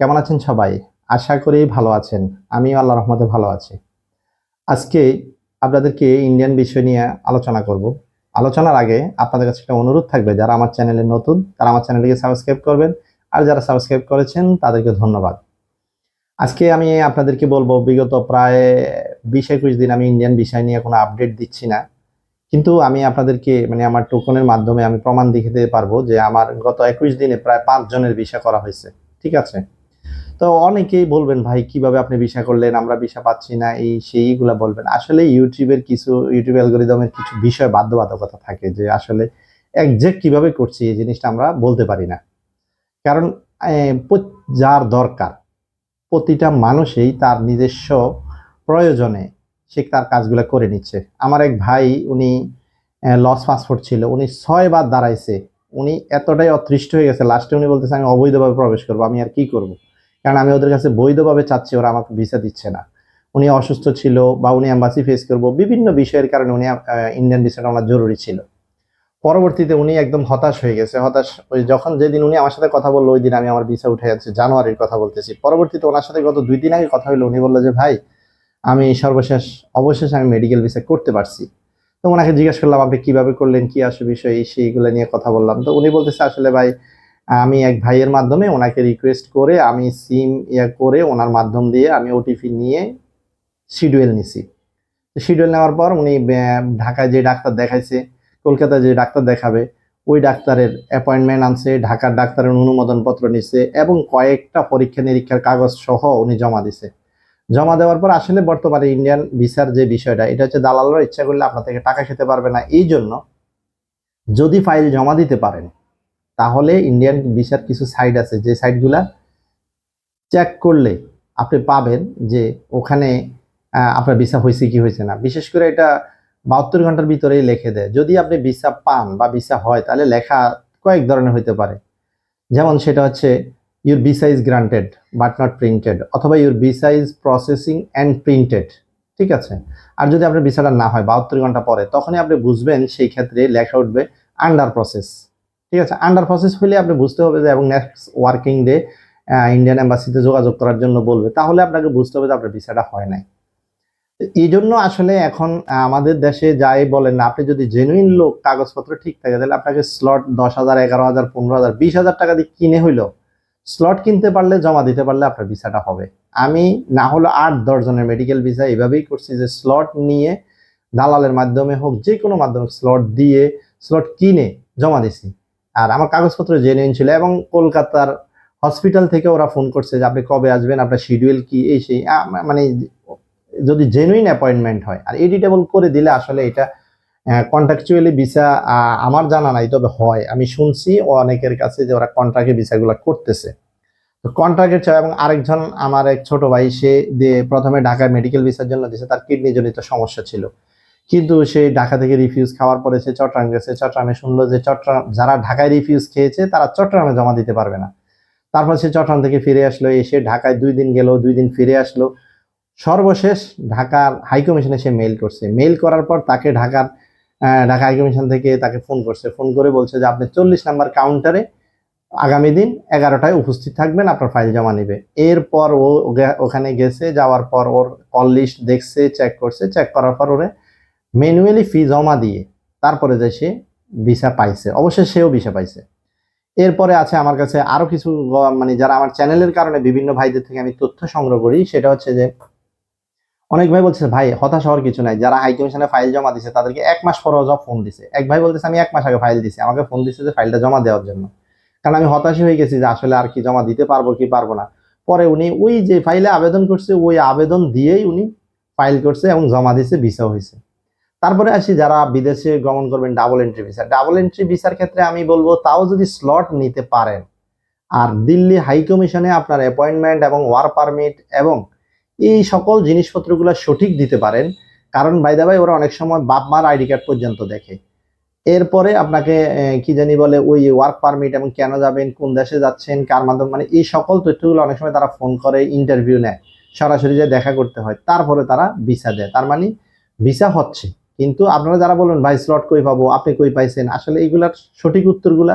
কেমন আছেন সবাই? আশা করি ভালো আছেন। আমিও আল্লাহ রহমতে ভালো আছি। আজকে আপনাদেরকে ইন্ডিয়ান বিষয় নিয়ে আলোচনা করব। আলোচনার আগে আপনাদের কাছে একটা অনুরোধ থাকবে, যারা আমার চ্যানেলে নতুন, তারা আমার চ্যানেলটিকে সাবস্ক্রাইব করবেন। আর যারা সাবস্ক্রাইব করেছেন, তাদেরকে ধন্যবাদ। আজকে আমি আপনাদেরকে বলব, বিগত প্রায় বিশ একুশ দিন আমি ইন্ডিয়ান বিষয় নিয়ে কোনো আপডেট দিচ্ছি না। কিন্তু আমি আপনাদেরকে মানে আমার টোকনের মাধ্যমে আমি প্রমাণ দেখাতে পারব যে আমার গত একুশ দিনে প্রায় পাঁচ জনের ভিসা করা হয়েছে। ঠিক আছে? তো অনেকেই বলবেন, ভাই, কীভাবে আপনি ভিসা করলেন? আমরা ভিসা পাচ্ছি না। এই সেইগুলা বলবেন। আসলে ইউটিউবের কিছু, ইউটিউব অ্যালগোরিদমের কিছু বিষয় বাধ্যবাধকতা থাকে যে আসলে একজ্যাক্ট কীভাবে করছি এই জিনিসটা আমরা বলতে পারি না। কারণ যার দরকার, প্রতিটা মানুষই তার নিজস্ব প্রয়োজনে সে তার কাজগুলো করে নিচ্ছে। আমার এক ভাই, উনি লস পাসপোর্ট ছিল, উনি ছয়বার দাঁড়াইছে। উনি এতটাই অতৃষ্ট হয়ে গেছে, লাস্টে উনি বলতেছে, আমি অবৈধভাবে প্রবেশ করব, আমি আর কি করব? কারণ আমি ওদের কাছে বৈধভাবে চাচ্ছি, ওরা আমাকে ভিসা দিচ্ছে না। উনি অসুস্থ ছিল বা উনি অ্যাম্বাসি ফেস করব, বিভিন্ন বিষয়ের কারণে উনি ইন্ডিয়ান ভিসাটা ওনার জরুরি ছিল। পরবর্তীতে উনি একদম হতাশ হয়ে গেছে। হতাশ, ওই যখন যেদিন উনি আমার সাথে কথা বলল, ওই দিন আমি আমার ভিসা উঠে যাচ্ছে, জানুয়ারির কথা বলতেছি। পরবর্তীতে ওনার সাথে গত দুই দিন আগে কথা হলো উনি বলল যে, ভাই, আমি সর্বশেষ, অবশেষ আমি মেডিকেল ভিসা করতে পারছি। তো ওনাকে জিজ্ঞেস করলাম, আপনি কীভাবে করলেন? কি আসে বিষয়? সেইগুলো নিয়ে কথা বললাম। তো উনি বলতেছে, আসলে ভাই আমি এক ভাইয়ের মাধ্যমে ওনাকে রিকোয়েস্ট করে আমি সিম ইয়া করে ওনার মাধ্যম দিয়ে আমি ওটিপি নিয়ে শিডিউল নিছি। শিডিউল নেওয়ার পর উনি ঢাকায় যে ডাক্তার দেখাইছে, কলকাতায় যে ডাক্তার দেখাবে, ওই ডাক্তারের অ্যাপয়েন্টমেন্ট আনছে, ঢাকার ডাক্তারের অনুমোদনপত্র নিছে এবং কয়েকটা পরীক্ষা নিরীক্ষার কাগজ সহ উনি জমা দিছে। জমা দেওয়ার পর আসলে বর্তমানে ইন্ডিয়ান ভিসার যে বিষয়টা, এটা হচ্ছে দালালরা ইচ্ছা করলে আপনার থেকে টাকা খেতে পারবে না। এই জন্য যদি ফাইল জমা দিতে পারেন তাহলে ইন্ডিয়ান ভিসার কিছু সাইট আছে, যে সাইটগুলা চেক করলে আপনি পাবেন যে ওখানে আপনার ভিসা হয়েছে কি হয়েছে না। বিশেষ করে এটা বাহাত্তর ঘণ্টার ভিতরেই লেখে দেয়। যদি আপনি ভিসা পান বা ভিসা হয়, তাহলে লেখা কয়েক ধরনের হইতে পারে। যেমন সেটা হচ্ছে your visa is granted but not printed অথবা your visa is processing and printed ঠিক আছে? আর যদি আপনার ভিসাটা না হয়, বাহাত্তর ঘণ্টা পরে, তখনই আপনি বুঝবেন সেই ক্ষেত্রে লেখা উঠবে আন্ডার প্রসেস ঠিক আছে? আন্ডার প্রসেস হলে আপনি বুঝতে হবে যে এবং নেক্সট ওয়ার্কিং ডে ইন্ডিয়ান এম্বাসিতে যোগাযোগ করার জন্য বলবে। তাহলে আপনাকে বুঝতে হবে যে আপনার ভিসাটা হয় নাই। এই জন্য আসলে এখন আমাদের দেশে যাই বলেন না, আপনি যদি জেনুইন লোক, কাগজপত্র ঠিক থাকে, তাহলে আপনাকে স্লট দশ হাজার, এগারো হাজার, পনেরো হাজার, বিশ হাজার টাকা দিয়ে কিনে হইল স্লট কিনতে পারলে, জমা দিতে পারলে আপনার ভিসাটা হবে। আমি না হলো আট, দশ জনের মেডিকেল ভিসা এভাবেই করছি যে স্লট নিয়ে দালালের মাধ্যমে হোক যে কোনো মাধ্যমে স্লট দিয়ে স্লট কিনে জমা দিছি। আর আমার কাগজপত্র জেনুইন ছিল এবং কলকাতার হসপিটাল থেকে ওরা ফোন করছে যে আপনি কবে আসবেন, আপনার শিডিউল কি, এই সেই মানে যদি জেনুইন অ্যাপয়েন্টমেন্ট হয়। আর এডিটেবল করে দিলে আসলে এটা কন্ট্রাকচুয়ালি ভিসা আমার জানা নাই, তবে হয়। আমি শুনছি অনেকের কাছে যে ওরা কন্ট্রাক্টে ভিসাগুলো করতেছে। তো কন্ট্রাক্টের চাই এবং আরেকজন আমার এক ছোট ভাই, সে দিয়ে প্রথমে ঢাকায় মেডিকেল ভিসার জন্য দিয়েছে, তার কিডনি জনিত সমস্যা ছিল। কিন্তু সে ঢাকা থেকে রিফিউজ খাওয়ার পরে সে চট্টগ্রাম গেছে চট্টগ্রামে শুনলো যে চট্টগ্রাম, যারা ঢাকায় রিফিউজ খেয়েছে, তারা চট্টগ্রামে জমা দিতে পারবে না। তারপর সে চট্টগ্রাম থেকে ফিরে আসলো, এসে ঢাকায় দুই দিন গেল, দুই দিন ফিরে আসলো। সর্বশেষ ঢাকার হাইকমিশনে সে মেইল করছে। মেল করার পর তাকে ঢাকার ঢাকা হাইকমিশন থেকে তাকে ফোন করছে। ফোন করে বলছে যে, আপনি চল্লিশ নাম্বার কাউন্টারে আগামী দিন এগারোটায় উপস্থিত থাকবেন, আপনার ফাইল জমা নেবে। এরপর ও ওখানে গেছে, যাওয়ার পর ওর কল লিস্ট দেখছে চেক করছে। চেক করার পর ওরে ম্যানুয়ালি ফি জমা দিয়ে তারপরে যে সে ভিসা পাইছে, অবশ্যই সেও ভিসা পাইছে। এরপরে আছে আমার কাছে আরও কিছু মানে যারা আমার চ্যানেলের কারণে বিভিন্ন ভাইদের থেকে আমি তথ্য সংগ্রহ করি, সেটা হচ্ছে যে অনেক ভাই বলছে ভাই, হতাশ হওয়ার কিছু নাই। যারা হাই কমিশনে ফাইল জমা দিছে, তাদেরকে এক মাস পর জব ফোন দিছে। এক ভাই বলতেছে, আমি এক মাস আগে ফাইল দিছি। আমাকে ফোন দিছে যে ফাইলটা জমা দেওয়ার জন্য। কারণ আমি হতাশই হয়ে গেছি যে আসলে আর কি জমা দিতে পারব কি পারব না। পরে উনি ওই যে ফাইলে আবেদন করছে, ওই আবেদন দিয়েই উনি ফাইল করছে এবং জমা দিছে ভিসা হয়েছে তারপরে আসি যারা বিদেশে গমন করবেন double entry visa double entry ভিসার ক্ষেত্রে আমি বলব, তাও যদি স্লট নিতে পারেন, আর দিল্লি হাই কমিশনে আপনার অ্যাপয়েন্টমেন্ট এবং ওয়ার পারমিট এবং এই সকল জিনিসপত্রগুলো সঠিক দিতে পারেন, কারণ বাইদা ভাই ওরা অনেক সময় বাপ মার আইডি কার্ড পর্যন্ত দেখে। এরপরে আপনাকে কি জানি বলে, ওই ওয়ার্ক পারমিট এবং কেন যাবেন, কোন দেশে যাচ্ছেন, কার মাধ্যমে মানে এই সকল তথ্যগুলো অনেক সময় তারা ফোন করে ইন্টারভিউ নেয়, সরাসরি যে দেখা করতে হয়, তারপরে তারা ভিসা দেয়। তার মানে ভিসা হচ্ছে। কিন্তু আপনারা যারা বলবেন ভাই স্লট কই পাবো? আপনি কই পাইছেন? আসলে এইগুলার সঠিক উত্তরগুলা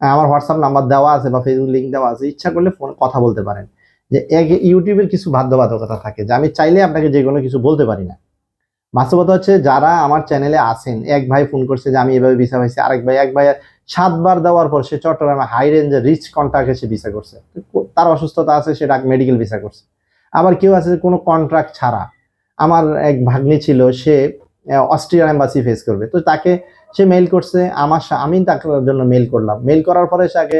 আমার হোয়াটসঅ্যাপ নাম্বার দেওয়া আছে বা ফেসবুক লিঙ্ক দেওয়া আছে। ইচ্ছা করলে ফোন কথা বলতে পারেন। যে এক ইউটিউবের কিছু বাধ্যবাধকতা থাকে, যে আমি চাইলে আপনাকে যে কোনো কিছু বলতে পারি না। বাস্তবতা হচ্ছে, যারা আমার চ্যানেলে আছেন, এক ভাই ফোন করছে যে আমি এভাবে ভিসা পাইছি, আরেক ভাই, এক ভাই সাতবার দেওয়ার পর সে চট্টগ্রামে হাই রেঞ্জে রিচ কন্ট্রাক্টে সে ভিসা করছে। তার অসুস্থতা আছে সেটা মেডিকেল ভিসা করছে। আবার কেউ আছে কোনো কন্ট্রাক্ট ছাড়া। আমার এক ভাগ্নি ছিল, সে অস্ট্রিয়ার এম্বাসি ফেস করবে। তো তাকে সে মেল করছে, আমার আমি তার জন্য মেল করলাম। মেল করার পরে তাকে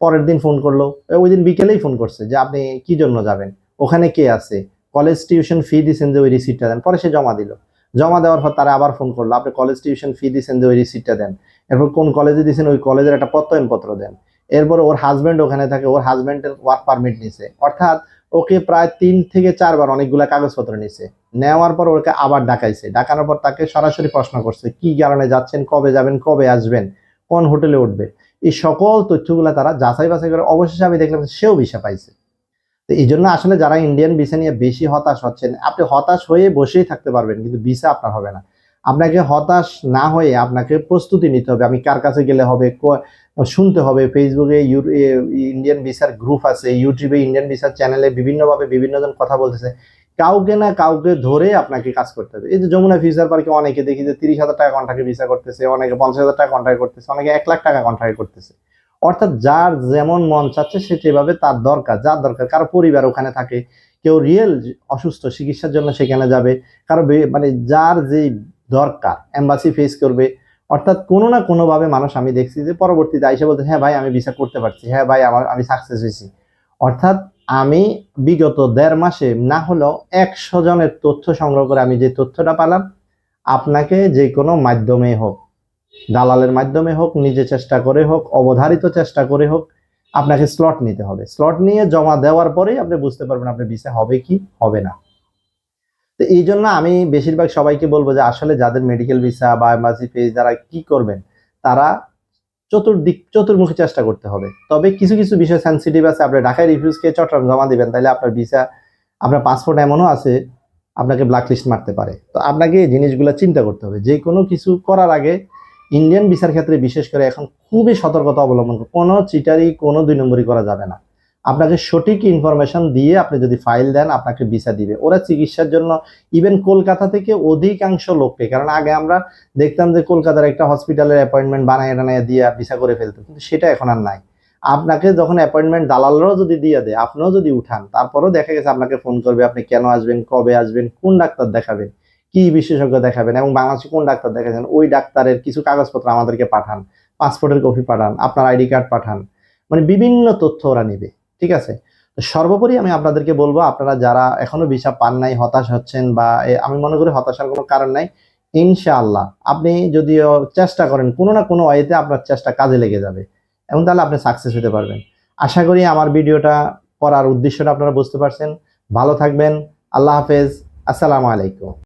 পরের দিন ফোন করল ওই দিন বিকেলেই ফোন করছে যে, আপনি কি জন্য যাবেন? ওখানে কে আছে? কলেজ টিউশন ফি দিয়েছেন যে, ওই রিসিপ্টটা দেন। পরে সে জমা দিল। জমা দেওয়ার পর তারা আবার ফোন করল, আপনি কলেজ টিউশন ফি দিয়েছেন যে, ওই রিসিপ্টটা দেন। এরপর কোন কলেজে দিয়েছেন ওই কলেজের একটা প্রত্যয়নপত্র দেন। এরপর ওর হাজব্যান্ড ওখানে থাকে, ওর হাজব্যান্ডের ওয়ার্ক পারমিট নিছে। অর্থাৎ ওকে প্রায় তিন থেকে চারবার অনেকগুলা কাগজপত্র নিছে। নেওয়ার পর ওকে আবার ডাকাইছে। ডাকানোর পর তাকে সরাসরি প্রশ্ন করছে, কি কারণে যাচ্ছেন, কবে যাবেন, কবে আসবেন, কোন হোটেলে উঠবে? এই সকল তথ্যগুলা তারা যাচাই বাছাই করে অবশেষে আমি দেখলাম সেও ভিসা পাইছে। তো এই জন্য আসলে যারা ইন্ডিয়ান ভিসা নিয়ে বেশি হতাশ হচ্ছেন, আপনি হতাশ হয়ে বসেই থাকতে পারবেন, কিন্তু ভিসা আপনার হবে না। আপনাকে হতাশ না হয়ে আপনাকে প্রস্তুতি নিতে হবে, আমি কার কাছে গেলে হবে শুনতে হবে ফেসবুকে ইন্ডিয়ান ভিসার গ্রুপ আছে ইউটিউবে ইন্ডিয়ান ভিসার চ্যানেলে বিভিন্নভাবে বিভিন্নজন কথা বলতেছে। কাউকে না কাউকে ধরে আপনাকে কাজ করতে হবে। এই যে যমুনা ফিউচার পার্কে অনেকে দেখি যে তিরিশ হাজার টাকা কন্ট্রাক্টে ভিসা করতেছে, অনেকে পঞ্চাশ হাজার টাকা কন্ট্রাক্ট করতেছে, অনেকে এক লাখ টাকা কন্ট্রাক্ট করতেছে। অর্থাৎ যার যেমন মন চাচ্ছে, সে যেভাবে তার দরকার, যার দরকার। কারও পরিবার ওখানে থাকে, কেউ রিয়েল অসুস্থ, চিকিৎসার জন্য সেখানে যাবে। কারও মানে যার যে দরকার এম্বাসি ফেস করবে। অর্থাৎ কোনো না কোনোভাবে মানুষ, আমি দেখছি যে পরবর্তীতে আইসে বলতে হ্যাঁ ভাই, আমি ভিসা করতে পারছি। হ্যাঁ ভাই, আমার আমি সাকসেস হয়েছি। অর্থাৎ আমি বিগত দেড় মাসে না হলেও একশো জনের তথ্য সংগ্রহ করে আমি যে তথ্যটা পেলাম, আপনাকে যে কোনো মাধ্যমে হোক, দালালের মাধ্যমে হোক, নিজে চেষ্টা করে হোক, অবধারিত চেষ্টা করে হোক, আপনাকে স্লট নিতে হবে। স্লট নিয়ে জমা দেওয়ার পরেই আপনি বুঝতে পারবেন আপনার ভিসা হবে কি, হবে না। তো এই জন্য আমি বেশিরভাগ সবাইকে বলব যে আসলে যাদের মেডিকেল ভিসা বা এম্বাসি ফেজ যারা কি করবেন, তারা চতুর্দিক, চতুর্মুখী চেষ্টা করতে হবে। তবে কিছু কিছু বিষয় সেন্সিটিভ আছে। আপনি ঢাকায় রিফিউজ খেয়ে চট্টগ্রাম জমা দিবেন তাহলে আপনার ভিসা আপনার পাসপোর্ট এমনও আছে, আপনাকে ব্ল্যাক লিস্ট মারতে পারে। তো আপনাকে এই জিনিসগুলো চিন্তা করতে হবে। যে কোনো কিছু করার আগে ইন্ডিয়ান ভিসার ক্ষেত্রে বিশেষ করে এখন খুবই সতর্কতা অবলম্বন কোনো চিটারি কোনো দুই নম্বরই করা যাবে না। আপনাকে সঠিক ইনফরমেশন দিয়ে আপনি যদি ফাইল দেন, আপনাকে ভিসা দিবে। ওরা চিকিৎসার জন্য ইভেন কলকাতা থেকে অধিকাংশ লোককে, কারণ আগে আমরা দেখতাম যে কলকাতার একটা হসপিটালের অ্যাপয়েন্টমেন্ট বানায় টানায় দিয়ে ভিসা করে ফেলতো, কিন্তু সেটা এখন আর নাই। আপনাকে যখন অ্যাপয়েন্টমেন্ট দালালরাও যদি দিয়ে দেয়, আপনিও যদি উঠান, তারপরেও দেখা গেছে আপনাকে ফোন করবে, আপনি কেন আসবেন, কবে আসবেন, কোন ডাক্তার দেখাবেন, কি বিশেষজ্ঞ দেখাবেন, এবং বাংলাদেশে কোন ডাক্তার দেখাচ্ছেন, ওই ডাক্তারের কিছু কাগজপত্র আমাদেরকে পাঠান পাসপোর্টের কপি পাঠান, আপনার আইডি কার্ড পাঠান মানে বিভিন্ন তথ্য ওরা নিবে। ঠিক আছে? সর্বোপরি আমি আপনাদেরকে বলব, আপনারা যারা এখনও ভিসা পান নাই, হতাশ হচ্ছেন বা আমি মনে করি হতাশার কোনো কারণ নাই, ইনশাআল্লাহ আপনি যদিও চেষ্টা করেন, কোনো না কোনো ওয়েতে আপনার চেষ্টা কাজে লেগে যাবে এবং তাহলে আপনি সাকসেস হতে পারবেন। আশা করি আমার ভিডিওটা করার উদ্দেশ্যটা আপনারা বুঝতে পারছেন। ভালো থাকবেন, আল্লাহ হাফেজ, আসসালামু আলাইকুম।